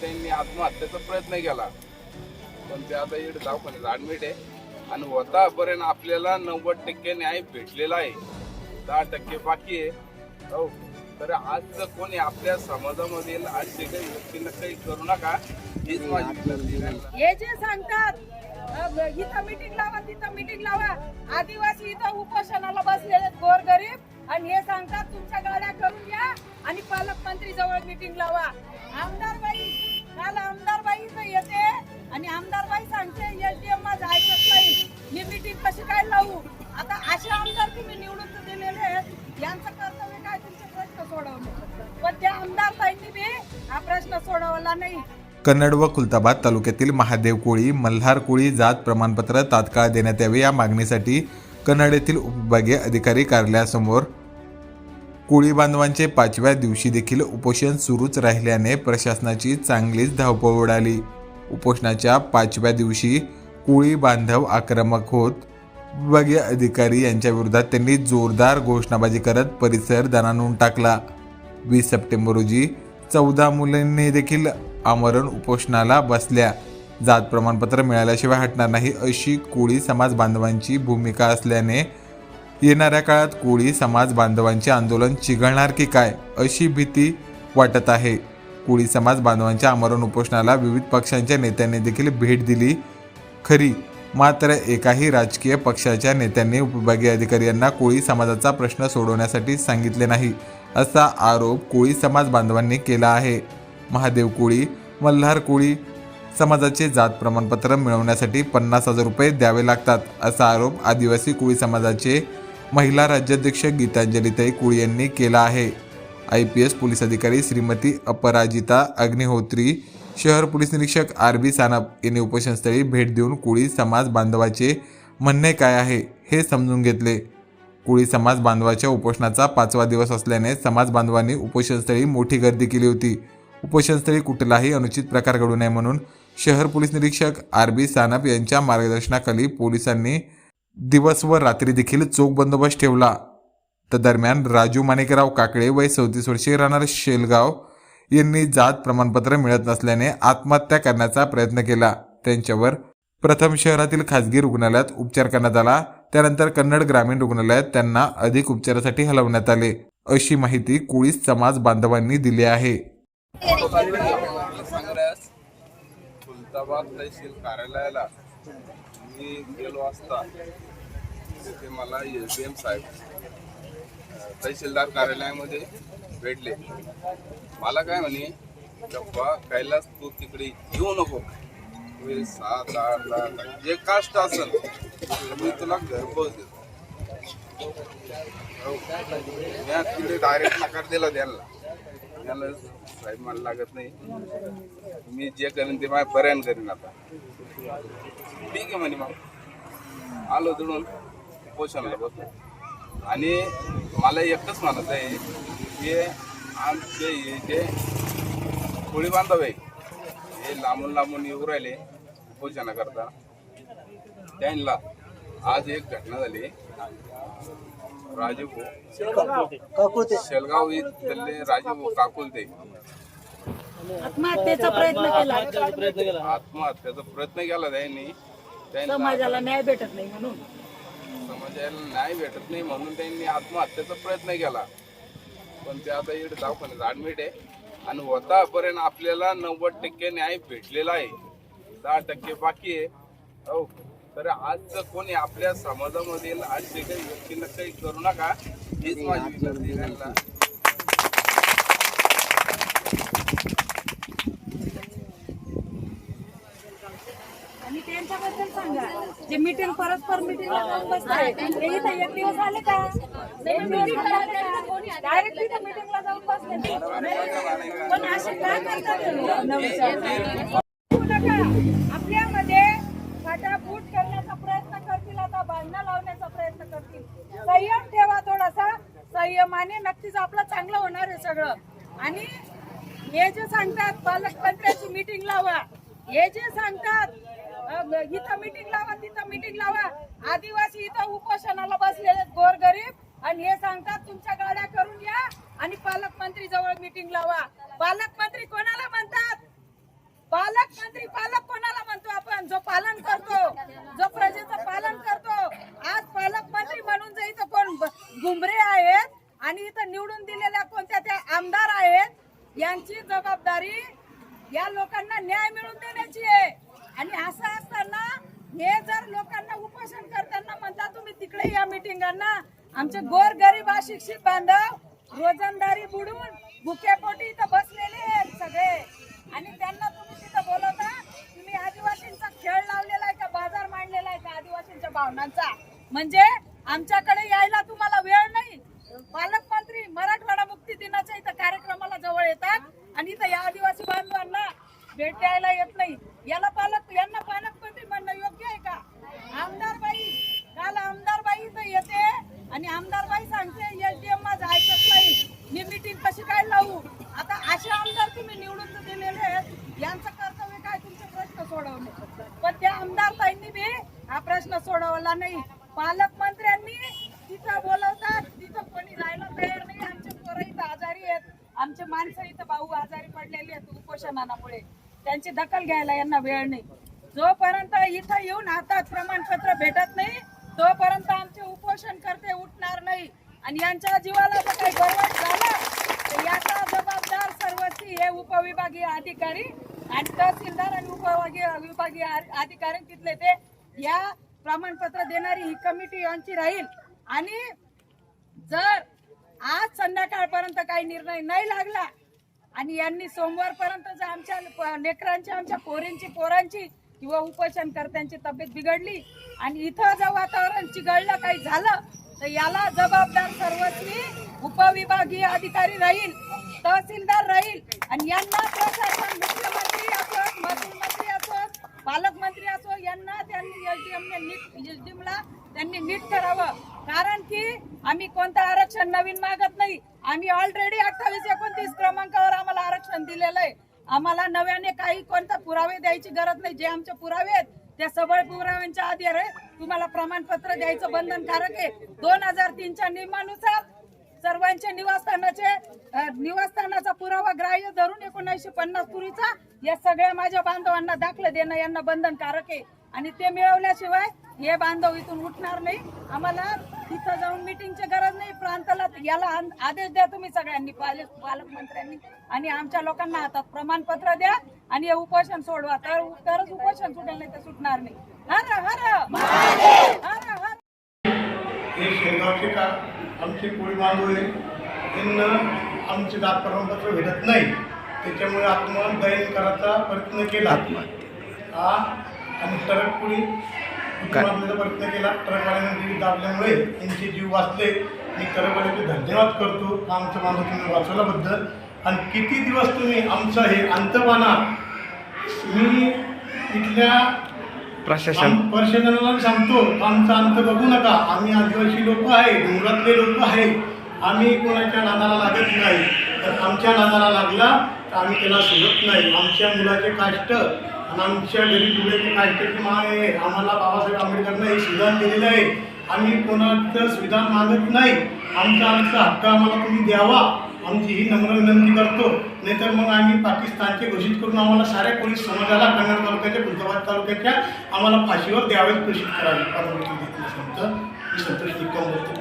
त्यांनी आत्महत्येचा प्रयत्न केला. पण ते आता इकडे दवाखान्यात ऍडमिट आहे. आणि होतापर्यंत आपल्याला नव्वद टक्के न्याय भेटलेला आहे. दहा टक्के बाकी आहे. हो. तर आज जर कोणी आपल्या समाजामध्ये असे काही व्यक्तींना काही करू नका. हीच माझी विनंती आहे. हे जे सांगतात अ, इथं मिटिंग लावा तिथं मिटिंग लावा. आदिवासी इथं उपोषणाला बसलेले गोरगरीब. आणि हे सांगतात तुमच्या गाड्या करून या आणि पालकमंत्री जवळ मिटिंग लावा. आमदार बाई काल आमदार बाई येते आणि आमदार बाई सांगते एसडीएम माझं ऐकत नाही. मी मिटिंग कशी काय लावू? आता असे आमदार तुम्ही निवडून दिलेले आहेत. यांचं कर्तव्य काय तुमचे प्रश्न सोडवणे? पण त्या आमदार बाईंनी बी हा प्रश्न सोडवला नाही. कन्नड व खुलताबाद तालुक्यातील महादेव कोळी मल्हार कोळी जात प्रमाणपत्र तात्काळ देण्यात यावे या मागणीसाठी कन्नड येथील उपविभागीय अधिकारी कार्यालयासमोर कोळी बांधवांचे पाचव्या दिवशी देखील उपोषण सुरूच राहिल्याने प्रशासनाची चांगलीच धावपळ उडाली. उपोषणाच्या पाचव्या दिवशी कोळी बांधव आक्रमक होत विभागीय अधिकारी यांच्या विरोधात त्यांनी जोरदार घोषणाबाजी करत परिसर दणानून टाकला. वीस सप्टेंबर रोजी चौदा मुलांनी देखील आमरण उपोषणाला बसल्या. जात प्रमाणपत्र मिळाल्याशिवाय हटणार नाही अशी कोळी समाज बांधवांची भूमिका असल्याने येणाऱ्या काळात कोळी समाज बांधवांचे आंदोलन चिघळणार की काय अशी भीती वाटत आहे. कोळी समाज बांधवांच्या आमरण उपोषणाला विविध पक्षांच्या नेत्यांनी देखील भेट दिली. खरी मात्र एकाही राजकीय पक्षाच्या नेत्यांनी उपविभागीय अधिकारी यांना कोळी समाजाचा प्रश्न सोडवण्यासाठी सांगितले नाही असा आरोप कोळी समाज बांधवांनी केला आहे. महादेव कोळी मल्हार कोळी समाजाचे जात प्रमाणपत्र मिळवण्यासाठी पन्नास हजार रुपये द्यावे लागतात असा आरोप आदिवासी कोळी समाजाचे महिला राज्याध्यक्ष गीतांजलीताई कुळ यांनी केला आहे. आय पी एस पोलीस अधिकारी श्रीमती अपराजिता अग्निहोत्री शहर पोलीस निरीक्षक आर बी सानप यांनी उपोषणस्थळी भेट देऊन कुळी समाज बांधवाचे म्हणणे काय आहे हे समजून घेतले. कुळी समाज बांधवाच्या उपोषणाचा पाचवा दिवस असल्याने समाज बांधवांनी उपोषणस्थळी मोठी गर्दी केली होती. उपोषणस्थळी कुठलाही अनुचित प्रकार घडू नये म्हणून शहर पोलीस निरीक्षक आर बी सानप यांच्या मार्गदर्शनाखाली पोलिसांनी दिवस व रात्री देखील चोख बंदोबस्त ठेवला. तर दरम्यान राजू माणिकराव काकडे वय चौतीस वर्षे राहणार शेलगाव यांनी जात प्रमाणपत्र मिळत नसल्याने आत्महत्या करण्याचा प्रयत्न केला. त्यांच्यावर प्रथम शहरातील खासगी रुग्णालयात उपचार करण्यात आला. त्यानंतर कन्नड ग्रामीण रुग्णालयात त्यांना अधिक उपचारासाठी हलवण्यात आले. अशी माहिती कुळीस समाज बांधवांनी दिली आहे. कार्यालयाला मी गेलो असता तिथे मला एस डी एम साहेब तहसीलदार कार्यालयामध्ये भेटले. मला काय म्हणे गप्पा कैलास तू तिकडे येऊ नको. सात आठ दहा जे कास्ट असेल मी तुला घरपोच देतो. हो. मी तिकडे डायरेक्ट नकार दिला त्यांना. त्याला साहेब मला लागत नाही. मी जे करेन ते माझ्या पर्यान करीन आता. ठीक आहे म्हणे मग. आलो तिकडून. पोषणला बसलो आणि मला एकच म्हणत आहे की आमचे हे जे कोळी बांधव आहे हे लांबून लांबून येऊ राहिले पोषणा करता. त्यांना आज एक घटना झाली. राजू शेलगाव इथले राजू काकुलते. आत्महत्येचा प्रयत्न केला. आत्महत्याचा प्रयत्न केला त्यांनी. त्यांना समाजाला न्याय भेटत नाही म्हणून. समाजाला न्याय भेटत नाही म्हणून त्यांनी आत्महत्याचा प्रयत्न केला. पण ते आता इकडे दवाखान्यात ऍडमिट आहे. आणि होतापर्यंत आपल्याला नव्वद टक्के न्याय भेटलेला आहे. दहा टक्के बाकी आहे. हो. तर आज जर कोणी आपल्या समाजामधील असे काही व्यक्तींना काही करू नका हीच माझी विनंती आहे त्यांना आणि त्यांच्याबद्दल सांगा. जे मीटिंग परस्पर मीटिंगला जाऊन बसताय ते इथं एक दिवस आले? का डायरेक्ट मीटिंगला जाऊन बसले पण असे काय करतात. आपल्यामध्ये फाटाफूट करण्याचा प्रयत्न करतील आता भांडणं लावण्याचा प्रयत्न करतील. संयम ठेवा थोडासा. संयमाने नक्कीच आपलं चांगलं होणार आहे सगळं. आणि हे जे सांगतात पालकमंत्र्याची मीटिंग लावा. हे जे सांगतात इथं मीटिंग लावा तिथं मीटिंग लावा. आदिवासी इथं उपोषणाला बसलेले आहेत गोरगरीब. आणि हे सांगतात तुमच्या गाड्या करून या आणि पालकमंत्री जवळ मीटिंग लावा. पालकमंत्री कोणाला म्हणतात? पालकमंत्री पालक कोणाला म्हणतो आपण? जो पालन करतो जो प्रजेचं पालन करतो. आज पालकमंत्री म्हणून जे इथं कोण घुमरे आहेत आणि इथं निवडून दिलेल्या कोणत्या त्या आमदार आहेत यांची जबाबदारी या लोकांना न्याय मिळवून देण्याची आहे. आणि असं असताना हे जर लोकांना उपोषण करताना म्हणता तुम्ही तिकडे या मिटिंगांना आमचे गोर गरीब अशिक्षित बांधव रोजंदारी बुडून भुकेपोटी इथं बसलेले आहेत सगळे. आणि त्यांना तुम्ही तिथं बोलवता तुम्ही आदिवासींचा खेळ लावलेला आहे का बाजार मांडलेला आहे का आदिवासींच्या भावनांचा? म्हणजे आमच्याकडे यायला तुम्हाला वेळ नाही पालकमंत्री मराठवाडा मुक्ती दिनाच्या इथं कार्यक्रमाला जवळ येतात आणि इथं या आदिवासी बांधवांना भेट द्यायला येत नाही. याला पालक यांना पालकमंत्री म्हणणं योग्य आहे का? आमदार बाई काल आमदार बाई इथं येते आणि आमदार बाई सांगते एसडीएम माझं ऐकत नाही. मी मिटिंग कशी काय लावू? आता असे आमदार तुम्ही निवडून दिलेले आहेत. यांचं कर्तव्य काय? तुमचे प्रश्न सोडवणे पण त्या आमदार ताईंनी बी हा प्रश्न सोडवला नाही. पालकमंत्र्यांनी तिथं बोलवतात तिथं कोणी राहायला तयार नाही. आमचे पोरं इथं आजारी आहेत. आमचे माणसं इथं भाऊ आजारी पडलेली आहेत उपोषणामुळे. त्यांची दखल घ्यायला यांना वेळ नाही. जोपर्यंत इथं येऊन हातात प्रमाणपत्र भेटत नाही तोपर्यंत आमचे उपोषण करते उठणार नाही. आणि यांच्या जीवाला जर काही गरज झालं तर याचा जबाबदार सर्वस्वी हे उपविभागीय अधिकारी आणि तहसीलदार आणि उपविभागीय विभागीय आ- अधिकारी तिथले ते या प्रमाणपत्र देणारी ही कमिटी यांची राहील. आणि जर आज संध्याकाळपर्यंत काही निर्णय नाही लागला आणि यांनी सोमवारपर्यंत जर आमच्या प- लेकरांची आमच्या पोरींची पोरांची किंवा उपोषणकर्त्यांची तब्येत बिघडली आणि इथं जर वातावरण चिघळलं काही झालं तर याला जबाबदार सर्वस्वी उपविभागीय अधिकारी राहील तहसीलदार राहील आणि यांना प्रशासन मुख्यमंत्री असोत महसूल मंत्री असोत पालकमंत्री असो यांना त्यांनी एसडीएमने नीट एसडीएमला त्यांनी नीट करावं. कारण की आम्ही कोणतं आरक्षण नवीन मागत नाही. आम्ही ऑलरेडी अठ्ठावीस एकोणतीस क्रमांकावर आश्वासन दिलेलं आहे. आम्हाला नव्याने काही कोणता पुरावे द्यायची गरज नाही. जे आमचे पुरावे आहेत त्या सबळ पुराव्यांच्या आधारे तुम्हाला प्रमाणपत्र द्यायचं बंधनकारक आहे. दोन हजार तीनच्या नियमानुसार सर्वांच्या निवासस्थानाचे निवासस्थानाचा पुरावा ग्राह्य धरून एकोणीसशे पन्नास पूर्वीचा या सगळ्या माझ्या बांधवांना दाखलं देणं यांना बंधनकारक आहे. आणि ते मिळवल्याशिवाय हे बांधव इथून उठणार नाही. आम्हाला तिथं जाऊन मिटिंगची गरज नाही प्रांताला याला आदेश द्या तुम्ही सगळ्यांनी पालक पालकमंत्र्यांनी. आणि आमच्या लोकांना हातात प्रमाणपत्र द्या आणि हे उपोषण सोडवा. तर तरच उपोषण सुटेल नाही तर सुटणार नाही. हर हर हर हर हे शेगावचे का आमचे कोळी बांधव आहे त्यांना आमचे जात प्रमाणपत्र भेटत नाही. त्याच्यामुळे आत्मदयन करायचा प्रयत्न केला. हा आणि पुढे मारण्याचा प्रयत्न केला. ट्रकवाल्याने जीव दाबल्यामुळे यांचे जीव वाचले. मी ट्रकवाल्याचे धन्यवाद करतो. आमचं बांधव तुम्ही वाचवल्याबद्दल. आणि किती दिवस तुम्ही आमचं हे अंतवाना मी इथल्या प्रशासन प्रशासनाला सांगतो आमचा अंत बघू नका. आम्ही आदिवासी लोक आहे डोंगरातले लोक आहे. आम्ही कोणाच्या नादाला लागत नाही. तर आमच्या नादाला लागला तर आम्ही त्याला सोडत नाही. आमच्या मुलाचे काष्ट आणि आमच्या घरी डोळ्याचे काष्टाची माग आहे. आम्हाला बाबासाहेब आंबेडकरनं हे संविधान दिलेलं आहे. आम्ही कोणाचं संविधान मागत नाही. आमचा आमचा हक्क आम्हाला तुम्ही द्यावा. आमची ही नम्र विनंती करतो. नाहीतर मग आम्ही पाकिस्तानचे घोषित करून आम्हाला साऱ्या पोलीस समाजाला कन्नड तालुक्याच्या खुलताबाद तालुक्याच्या आम्हाला फाशीवर द्यावेच घोषित करावे. परवानगी देत मी संतोष निकम बोलतो